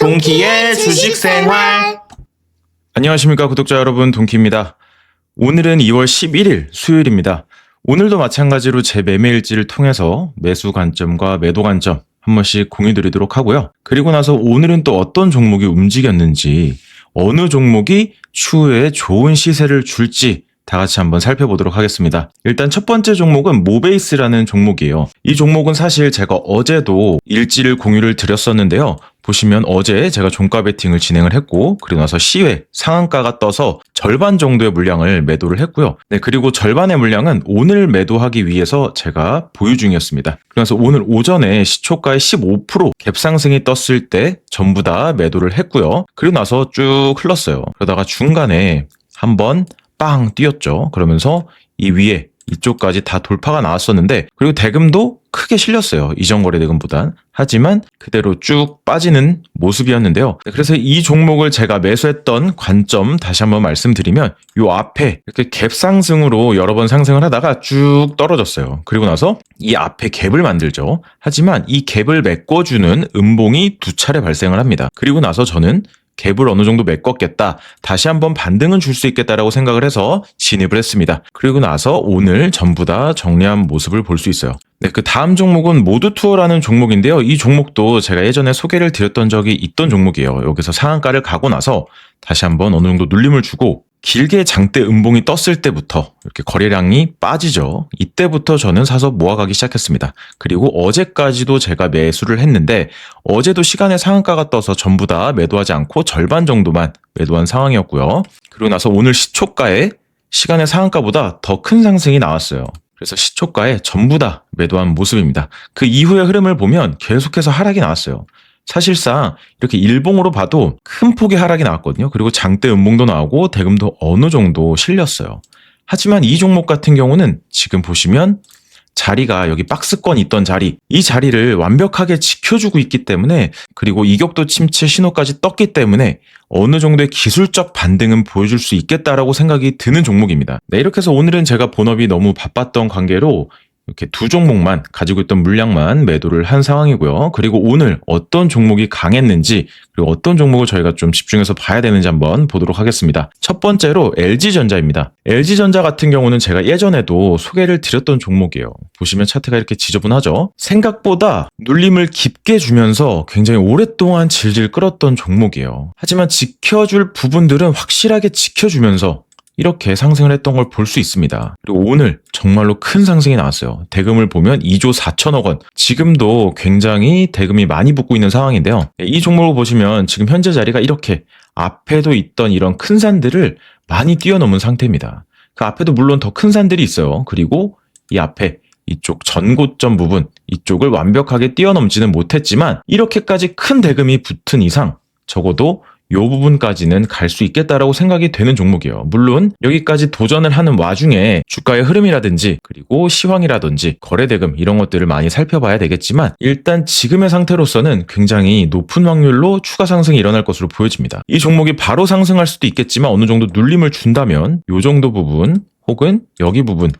동키의 주식 생활. 안녕하십니까 구독자 여러분 동키입니다. 오늘은 2월 11일 수요일입니다. 오늘도 마찬가지로 제 매매일지를 통해서 매수 관점과 매도 관점 한 번씩 공유 드리도록 하고요. 그리고 나서 오늘은 또 어떤 종목이 움직였는지 어느 종목이 추후에 좋은 시세를 줄지 다 같이 한번 살펴보도록 하겠습니다. 일단 첫 번째 종목은 모베이스라는 종목이에요. 이 종목은 사실 제가 어제도 일지를 공유를 드렸었는데요. 보시면 어제 제가 종가 베팅을 진행을 했고 그리고 나서 시외 상한가가 떠서 절반 정도의 물량을 매도를 했고요. 네, 그리고 절반의 물량은 오늘 매도하기 위해서 제가 보유 중이었습니다. 그래서 오늘 오전에 시초가의 15% 갭상승이 떴을 때 전부 다 매도를 했고요. 그리고 나서 쭉 흘렀어요. 그러다가 중간에 한번 빵 뛰었죠. 그러면서 이 위에 이쪽까지 다 돌파가 나왔었는데 그리고 대금도 크게 실렸어요. 이전 거래 대금보단. 하지만 그대로 쭉 빠지는 모습이었는데요. 네, 그래서 이 종목을 제가 매수했던 관점 다시 한번 말씀드리면 요 앞에 이렇게 갭 상승으로 여러 번 상승을 하다가 쭉 떨어졌어요. 그리고 나서 이 앞에 갭을 만들죠. 하지만 이 갭을 메꿔주는 음봉이 두 차례 발생을 합니다. 그리고 나서 저는 갭을 어느 정도 메꿨겠다. 다시 한번 반등은 줄 수 있겠다라고 생각을 해서 진입을 했습니다. 그리고 나서 오늘 전부 다 정리한 모습을 볼 수 있어요. 네, 그 다음 종목은 모드 투어라는 종목인데요. 이 종목도 제가 예전에 소개를 드렸던 적이 있던 종목이에요. 여기서 상한가를 가고 나서 다시 한번 어느 정도 눌림을 주고 길게 장대 음봉이 떴을 때부터 이렇게 거래량이 빠지죠. 이때부터 저는 사서 모아가기 시작했습니다. 그리고 어제까지도 제가 매수를 했는데 어제도 시간에 상한가가 떠서 전부 다 매도하지 않고 절반 정도만 매도한 상황이었고요. 그리고 나서 오늘 시초가에 시간의 상한가보다 더 큰 상승이 나왔어요. 그래서 시초가에 전부 다 매도한 모습입니다. 그 이후의 흐름을 보면 계속해서 하락이 나왔어요. 사실상 이렇게 일봉으로 봐도 큰 폭의 하락이 나왔거든요. 그리고 장대 음봉도 나오고 대금도 어느 정도 실렸어요. 하지만 이 종목 같은 경우는 지금 보시면 자리가 여기 박스권 있던 자리, 이 자리를 완벽하게 지켜주고 있기 때문에 그리고 이격도 침체 신호까지 떴기 때문에 어느 정도의 기술적 반등은 보여줄 수 있겠다라고 생각이 드는 종목입니다. 네, 이렇게 해서 오늘은 제가 본업이 너무 바빴던 관계로 이렇게 두 종목만 가지고 있던 물량만 매도를 한 상황이고요. 그리고 오늘 어떤 종목이 강했는지 그리고 어떤 종목을 저희가 좀 집중해서 봐야 되는지 한번 보도록 하겠습니다. 첫 번째로 LG전자입니다. LG전자 같은 경우는 제가 예전에도 소개를 드렸던 종목이에요. 보시면 차트가 이렇게 지저분하죠. 생각보다 눌림을 깊게 주면서 굉장히 오랫동안 질질 끌었던 종목이에요. 하지만 지켜줄 부분들은 확실하게 지켜주면서 이렇게 상승을 했던 걸 볼 수 있습니다. 그리고 오늘 정말로 큰 상승이 나왔어요. 대금을 보면 2조 4천억 원. 지금도 굉장히 대금이 많이 붙고 있는 상황인데요. 이 종목을 보시면 지금 현재 자리가 이렇게 앞에도 있던 이런 큰 산들을 많이 뛰어넘은 상태입니다. 그 앞에도 물론 더 큰 산들이 있어요. 그리고 이 앞에 이쪽 전고점 부분 이쪽을 완벽하게 뛰어넘지는 못했지만 이렇게까지 큰 대금이 붙은 이상 적어도 요 부분까지는 갈 수 있겠다라고 생각이 되는 종목이에요. 물론 여기까지 도전을 하는 와중에 주가의 흐름이라든지 그리고 시황이라든지 거래대금 이런 것들을 많이 살펴봐야 되겠지만 일단 지금의 상태로서는 굉장히 높은 확률로 추가 상승이 일어날 것으로 보여집니다. 이 종목이 바로 상승할 수도 있겠지만 어느 정도 눌림을 준다면 요 정도 부분 혹은 여기 부분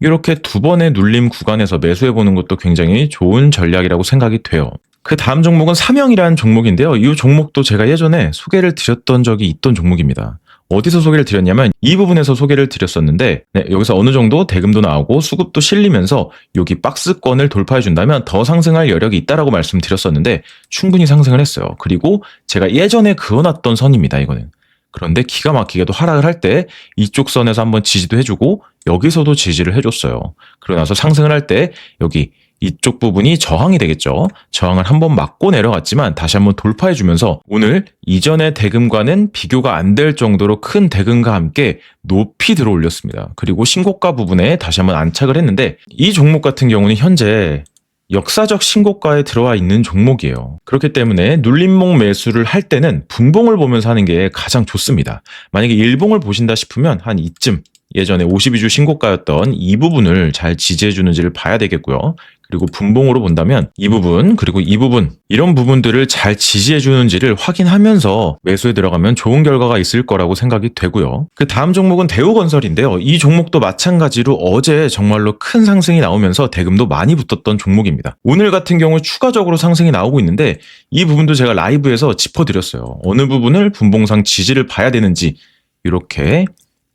이렇게 두 번의 눌림 구간에서 매수해 보는 것도 굉장히 좋은 전략이라고 생각이 돼요. 그 다음 종목은 삼형이라는 종목인데요. 이 종목도 제가 예전에 소개를 드렸던 적이 있던 종목입니다. 어디서 소개를 드렸냐면 이 부분에서 소개를 드렸었는데 네, 여기서 어느 정도 대금도 나오고 수급도 실리면서 여기 박스권을 돌파해 준다면 더 상승할 여력이 있다라고 말씀드렸었는데 충분히 상승을 했어요. 그리고 제가 예전에 그어놨던 선입니다. 이거는. 그런데 기가 막히게도 하락을 할 때 이쪽 선에서 한번 지지도 해주고 여기서도 지지를 해줬어요. 그러고 나서 상승을 할 때 여기 이쪽 부분이 저항이 되겠죠. 저항을 한 번 맞고 내려갔지만 다시 한번 돌파해주면서 오늘 이전의 대금과는 비교가 안 될 정도로 큰 대금과 함께 높이 들어 올렸습니다. 그리고 신고가 부분에 다시 한번 안착을 했는데 이 종목 같은 경우는 현재 역사적 신고가에 들어와 있는 종목이에요. 그렇기 때문에 눌림목 매수를 할 때는 분봉을 보면서 하는 게 가장 좋습니다. 만약에 일봉을 보신다 싶으면 한 이쯤 예전에 52주 신고가였던 이 부분을 잘 지지해 주는지를 봐야 되겠고요. 그리고 분봉으로 본다면 이 부분 그리고 이 부분 이런 부분들을 잘 지지해 주는지를 확인하면서 매수에 들어가면 좋은 결과가 있을 거라고 생각이 되고요. 그 다음 종목은 대우건설인데요. 이 종목도 마찬가지로 어제 정말로 큰 상승이 나오면서 대금도 많이 붙었던 종목입니다. 오늘 같은 경우 추가적으로 상승이 나오고 있는데 이 부분도 제가 라이브에서 짚어드렸어요. 어느 부분을 분봉상 지지를 봐야 되는지 이렇게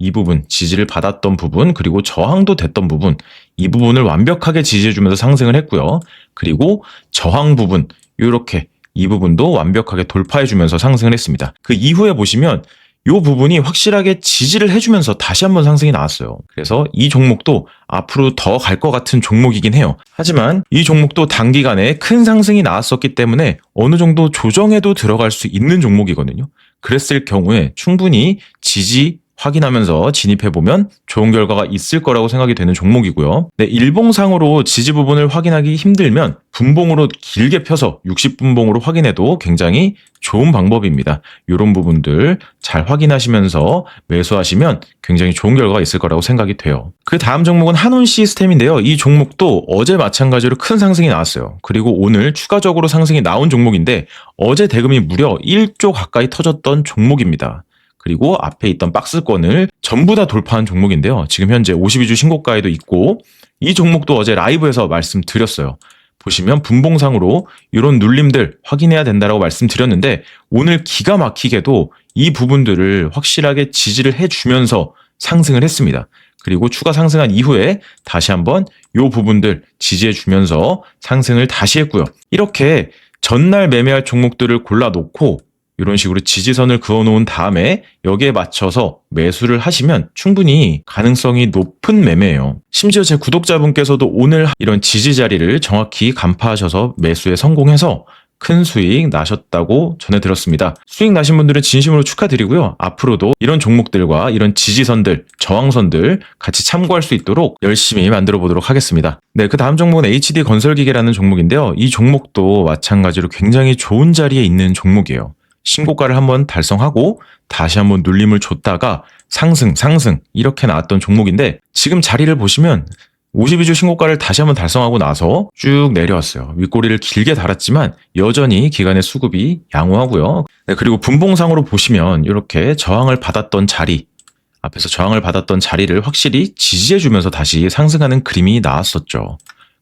이 부분, 지지를 받았던 부분, 그리고 저항도 됐던 부분, 이 부분을 완벽하게 지지해주면서 상승을 했고요. 그리고 저항 부분, 이렇게 이 부분도 완벽하게 돌파해주면서 상승을 했습니다. 그 이후에 보시면 이 부분이 확실하게 지지를 해주면서 다시 한번 상승이 나왔어요. 그래서 이 종목도 앞으로 더 갈 것 같은 종목이긴 해요. 하지만 이 종목도 단기간에 큰 상승이 나왔었기 때문에 어느 정도 조정에도 들어갈 수 있는 종목이거든요. 그랬을 경우에 충분히 지지 확인하면서 진입해보면 좋은 결과가 있을 거라고 생각이 되는 종목이고요. 네, 일봉상으로 지지 부분을 확인하기 힘들면 분봉으로 길게 펴서 60분봉으로 확인해도 굉장히 좋은 방법입니다. 이런 부분들 잘 확인하시면서 매수하시면 굉장히 좋은 결과가 있을 거라고 생각이 돼요. 그 다음 종목은 한온 시스템인데요. 이 종목도 어제 마찬가지로 큰 상승이 나왔어요. 그리고 오늘 추가적으로 상승이 나온 종목인데 어제 대금이 무려 1조 가까이 터졌던 종목입니다. 그리고 앞에 있던 박스권을 전부 다 돌파한 종목인데요. 지금 현재 52주 신고가에도 있고 이 종목도 어제 라이브에서 말씀드렸어요. 보시면 분봉상으로 이런 눌림들 확인해야 된다라고 말씀드렸는데 오늘 기가 막히게도 이 부분들을 확실하게 지지를 해주면서 상승을 했습니다. 그리고 추가 상승한 이후에 다시 한번 이 부분들 지지해 주면서 상승을 다시 했고요. 이렇게 전날 매매할 종목들을 골라 놓고 이런 식으로 지지선을 그어놓은 다음에 여기에 맞춰서 매수를 하시면 충분히 가능성이 높은 매매예요. 심지어 제 구독자분께서도 오늘 이런 지지 자리를 정확히 간파하셔서 매수에 성공해서 큰 수익 나셨다고 전해 들었습니다. 수익 나신 분들은 진심으로 축하드리고요. 앞으로도 이런 종목들과 이런 지지선들, 저항선들 같이 참고할 수 있도록 열심히 만들어 보도록 하겠습니다. 네, 그 다음 종목은 HD 건설기계라는 종목인데요. 이 종목도 마찬가지로 굉장히 좋은 자리에 있는 종목이에요. 신고가를 한번 달성하고 다시 한번 눌림을 줬다가 상승, 상승 이렇게 나왔던 종목인데 지금 자리를 보시면 52주 신고가를 다시 한번 달성하고 나서 쭉 내려왔어요. 윗꼬리를 길게 달았지만 여전히 기간의 수급이 양호하고요. 네, 그리고 분봉상으로 보시면 이렇게 저항을 받았던 자리, 앞에서 저항을 받았던 자리를 확실히 지지해주면서 다시 상승하는 그림이 나왔었죠.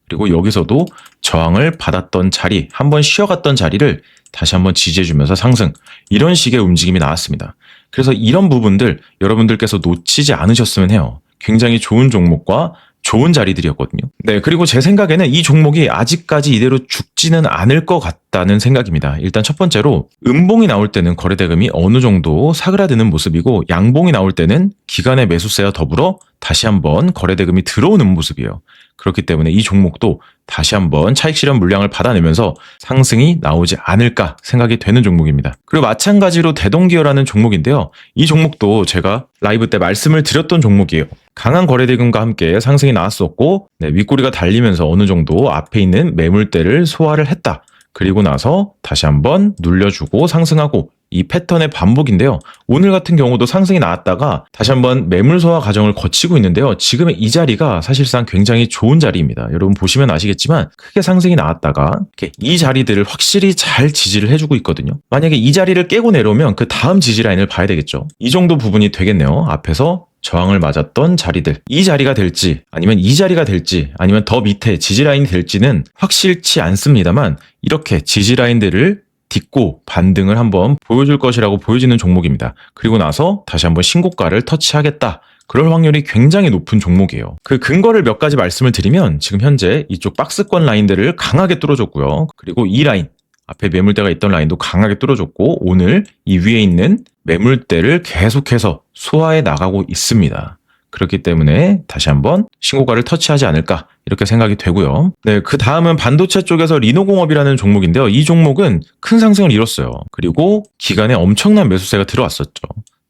그리고 여기서도 저항을 받았던 자리, 한번 쉬어갔던 자리를 다시 한번 지지해주면서 상승. 이런 식의 움직임이 나왔습니다. 그래서 이런 부분들 여러분들께서 놓치지 않으셨으면 해요. 굉장히 좋은 종목과 좋은 자리들이었거든요. 네, 그리고 제 생각에는 이 종목이 아직까지 이대로 죽지는 않을 것 같다는 생각입니다. 일단 첫 번째로 음봉이 나올 때는 거래대금이 어느 정도 사그라드는 모습이고 양봉이 나올 때는 기간의 매수세와 더불어 다시 한번 거래대금이 들어오는 모습이에요. 그렇기 때문에 이 종목도 다시 한번 차익 실현 물량을 받아내면서 상승이 나오지 않을까 생각이 되는 종목입니다. 그리고 마찬가지로 대동기어라는 종목인데요. 이 종목도 제가 라이브 때 말씀을 드렸던 종목이에요. 강한 거래 대금과 함께 상승이 나왔었고 네, 윗꼬리가 달리면서 어느 정도 앞에 있는 매물대를 소화를 했다. 그리고 나서 다시 한번 눌려주고 상승하고 이 패턴의 반복인데요. 오늘 같은 경우도 상승이 나왔다가 다시 한번 매물 소화 과정을 거치고 있는데요. 지금의 이 자리가 사실상 굉장히 좋은 자리입니다. 여러분 보시면 아시겠지만 크게 상승이 나왔다가 이 자리들을 확실히 잘 지지를 해주고 있거든요. 만약에 이 자리를 깨고 내려오면 그 다음 지지 라인을 봐야 되겠죠. 이 정도 부분이 되겠네요. 앞에서 저항을 맞았던 자리들 이 자리가 될지 아니면 이 자리가 될지 아니면 더 밑에 지지 라인이 될지는 확실치 않습니다만 이렇게 지지 라인들을 딛고 반등을 한번 보여줄 것이라고 보여지는 종목입니다. 그리고 나서 다시 한번 신고가를 터치하겠다. 그럴 확률이 굉장히 높은 종목이에요. 그 근거를 몇 가지 말씀을 드리면 지금 현재 이쪽 박스권 라인들을 강하게 뚫어줬고요. 그리고 이 라인 앞에 매물대가 있던 라인도 강하게 뚫어줬고 오늘 이 위에 있는 매물대를 계속해서 소화해 나가고 있습니다. 그렇기 때문에 다시 한번 신고가를 터치하지 않을까 이렇게 생각이 되고요. 네, 그 다음은 반도체 쪽에서 리노공업이라는 종목인데요. 이 종목은 큰 상승을 이뤘어요. 그리고 기간에 엄청난 매수세가 들어왔었죠.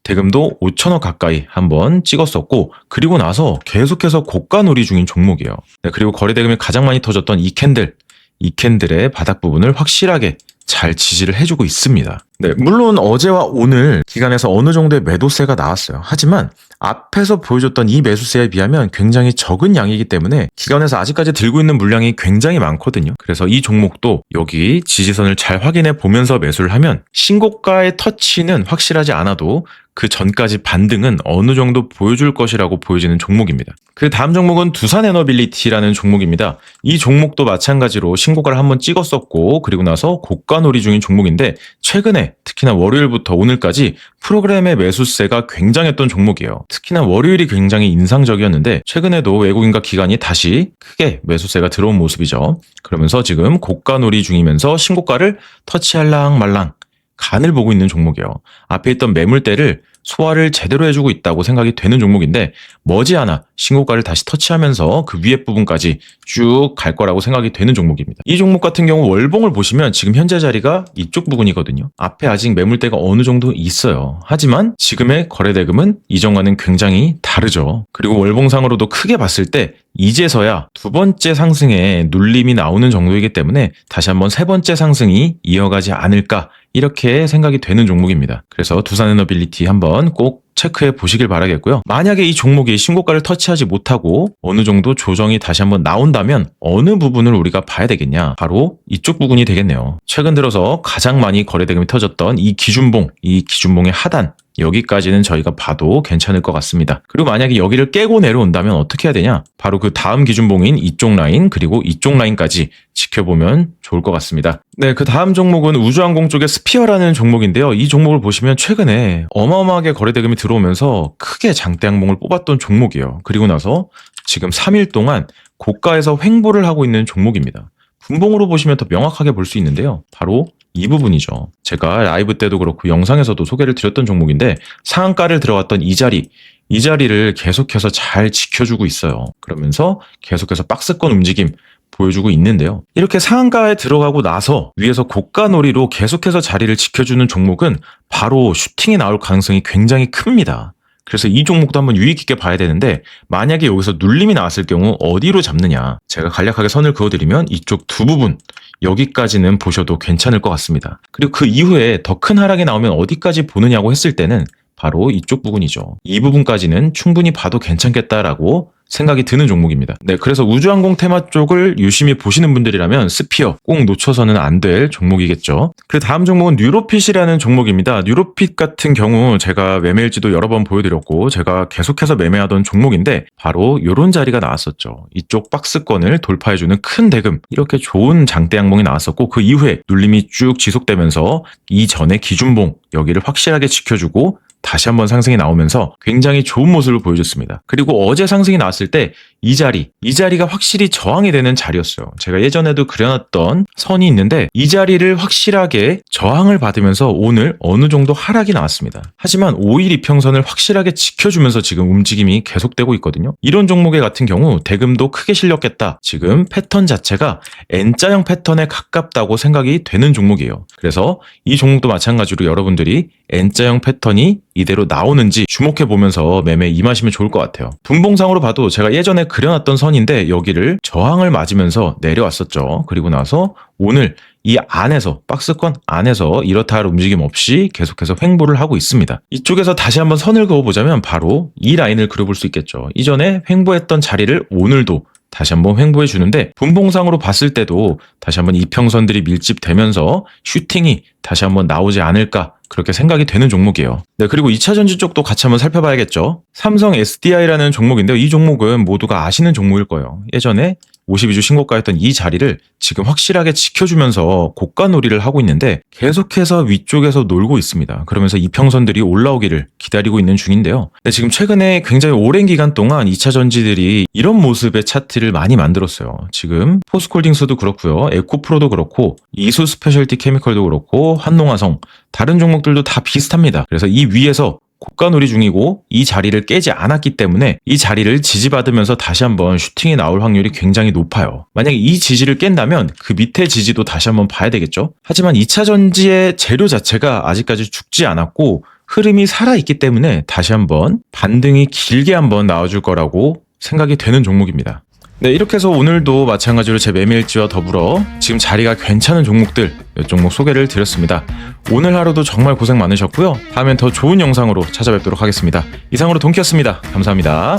대금도 5천억 가까이 한번 찍었었고 그리고 나서 계속해서 고가 놀이 중인 종목이에요. 네, 그리고 거래 대금이 가장 많이 터졌던 이 캔들, 이 캔들의 바닥 부분을 확실하게 잘 지지를 해주고 있습니다. 네, 물론 어제와 오늘 기간에서 어느 정도의 매도세가 나왔어요. 하지만 앞에서 보여줬던 이 매수세에 비하면 굉장히 적은 양이기 때문에 기간에서 아직까지 들고 있는 물량이 굉장히 많거든요. 그래서 이 종목도 여기 지지선을 잘 확인해 보면서 매수를 하면 신고가의 터치는 확실하지 않아도 그 전까지 반등은 어느 정도 보여줄 것이라고 보여지는 종목입니다. 그 다음 종목은 두산 에너빌리티라는 종목입니다. 이 종목도 마찬가지로 신고가를 한번 찍었었고 그리고 나서 고가 놀이 중인 종목인데 최근에 특히나 월요일부터 오늘까지 프로그램의 매수세가 굉장했던 종목이에요. 특히나 월요일이 굉장히 인상적이었는데 최근에도 외국인과 기관이 다시 크게 매수세가 들어온 모습이죠. 그러면서 지금 고가 놀이 중이면서 신고가를 터치할랑 말랑 간을 보고 있는 종목이에요. 앞에 있던 매물대를 소화를 제대로 해주고 있다고 생각이 되는 종목인데 머지않아 신고가를 다시 터치하면서 그 위에 부분까지 쭉 갈 거라고 생각이 되는 종목입니다. 이 종목 같은 경우 월봉을 보시면 지금 현재 자리가 이쪽 부분이거든요. 앞에 아직 매물대가 어느 정도 있어요. 하지만 지금의 거래대금은 이전과는 굉장히 다르죠. 그리고 월봉상으로도 크게 봤을 때 이제서야 두 번째 상승에 눌림이 나오는 정도이기 때문에 다시 한번 세 번째 상승이 이어가지 않을까 이렇게 생각이 되는 종목입니다. 그래서 두산에너빌리티 한번 꼭 체크해 보시길 바라겠고요. 만약에 이 종목이 신고가를 터치하지 못하고 어느 정도 조정이 다시 한번 나온다면 어느 부분을 우리가 봐야 되겠냐? 바로 이쪽 부분이 되겠네요. 최근 들어서 가장 많이 거래대금이 터졌던 이 기준봉, 이 기준봉의 하단 여기까지는 저희가 봐도 괜찮을 것 같습니다. 그리고 만약에 여기를 깨고 내려온다면 어떻게 해야 되냐? 바로 그 다음 기준봉인 이쪽 라인 그리고 이쪽 라인까지 지켜보면 좋을 것 같습니다. 네, 그 다음 종목은 우주항공 쪽의 스피어라는 종목인데요. 이 종목을 보시면 최근에 어마어마하게 거래 대금이 들어오면서 크게 장대 항봉을 뽑았던 종목이에요. 그리고 나서 지금 3일 동안 고가에서 횡보를 하고 있는 종목입니다. 분봉으로 보시면 더 명확하게 볼 수 있는데요. 바로 이 부분이죠. 제가 라이브 때도 그렇고 영상에서도 소개를 드렸던 종목인데 상한가를 들어갔던 이 자리, 이 자리를 계속해서 잘 지켜주고 있어요. 그러면서 계속해서 박스권 움직임 보여주고 있는데요. 이렇게 상한가에 들어가고 나서 위에서 고가 놀이로 계속해서 자리를 지켜주는 종목은 바로 슈팅이 나올 가능성이 굉장히 큽니다. 그래서 이 종목도 한번 유의 깊게 봐야 되는데 만약에 여기서 눌림이 나왔을 경우 어디로 잡느냐 제가 간략하게 선을 그어드리면 이쪽 두 부분 여기까지는 보셔도 괜찮을 것 같습니다. 그리고 그 이후에 더 큰 하락이 나오면 어디까지 보느냐고 했을 때는 바로 이쪽 부분이죠. 이 부분까지는 충분히 봐도 괜찮겠다라고 생각이 드는 종목입니다. 네, 그래서 우주항공 테마 쪽을 유심히 보시는 분들이라면 스피어 꼭 놓쳐서는 안 될 종목이겠죠. 그 다음 종목은 뉴로핏이라는 종목입니다. 뉴로핏 같은 경우 제가 매매일지도 여러 번 보여드렸고 제가 계속해서 매매하던 종목인데 바로 이런 자리가 나왔었죠. 이쪽 박스권을 돌파해주는 큰 대금 이렇게 좋은 장대 양봉이 나왔었고 그 이후에 눌림이 쭉 지속되면서 이전의 기준봉 여기를 확실하게 지켜주고 다시 한번 상승이 나오면서 굉장히 좋은 모습을 보여줬습니다. 그리고 어제 상승이 나왔을 때 이 자리, 이 자리가 확실히 저항이 되는 자리였어요. 제가 예전에도 그려놨던 선이 있는데 이 자리를 확실하게 저항을 받으면서 오늘 어느 정도 하락이 나왔습니다. 하지만 5일 이평선을 확실하게 지켜주면서 지금 움직임이 계속되고 있거든요. 이런 종목의 같은 경우 대금도 크게 실렸겠다. 지금 패턴 자체가 N자형 패턴에 가깝다고 생각이 되는 종목이에요. 그래서 이 종목도 마찬가지로 여러분들이 N자형 패턴이 이대로 나오는지 주목해 보면서 매매 임하시면 좋을 것 같아요. 분봉상으로 봐도 제가 예전에 그려놨던 선인데 여기를 저항을 맞으면서 내려왔었죠. 그리고 나서 오늘 이 안에서 박스권 안에서 이렇다 할 움직임 없이 계속해서 횡보를 하고 있습니다. 이쪽에서 다시 한번 선을 그어보자면 바로 이 라인을 그려볼 수 있겠죠. 이전에 횡보했던 자리를 오늘도 다시 한번 횡보해 주는데 분봉상으로 봤을 때도 다시 한번 이평선들이 밀집되면서 슈팅이 다시 한번 나오지 않을까 그렇게 생각이 되는 종목이에요. 네, 그리고 2차 전지 쪽도 같이 한번 살펴봐야겠죠. 삼성 SDI라는 종목인데요. 이 종목은 모두가 아시는 종목일 거예요. 예전에 52주 신고가였던 이 자리를 지금 확실하게 지켜주면서 고가 놀이를 하고 있는데 계속해서 위쪽에서 놀고 있습니다. 그러면서 이평선들이 올라오기를 기다리고 있는 중인데요. 근데 지금 최근에 굉장히 오랜 기간 동안 2차 전지들이 이런 모습의 차트를 많이 만들었어요. 지금 포스콜딩스도 그렇고요. 에코프로도 그렇고 이수 스페셜티 케미컬도 그렇고 한농화성 다른 종목들도 다 비슷합니다. 그래서 이 위에서 고가 놀이 중이고 이 자리를 깨지 않았기 때문에 이 자리를 지지받으면서 다시 한번 슈팅이 나올 확률이 굉장히 높아요. 만약에 이 지지를 깬다면 그 밑에 지지도 다시 한번 봐야 되겠죠. 하지만 2차 전지의 재료 자체가 아직까지 죽지 않았고 흐름이 살아있기 때문에 다시 한번 반등이 길게 한번 나와줄 거라고 생각이 되는 종목입니다. 네, 이렇게 해서 오늘도 마찬가지로 제 매매일지와 더불어 지금 자리가 괜찮은 종목들 몇 종목 소개를 드렸습니다. 오늘 하루도 정말 고생 많으셨고요. 다음엔 더 좋은 영상으로 찾아뵙도록 하겠습니다. 이상으로 동키였습니다. 감사합니다.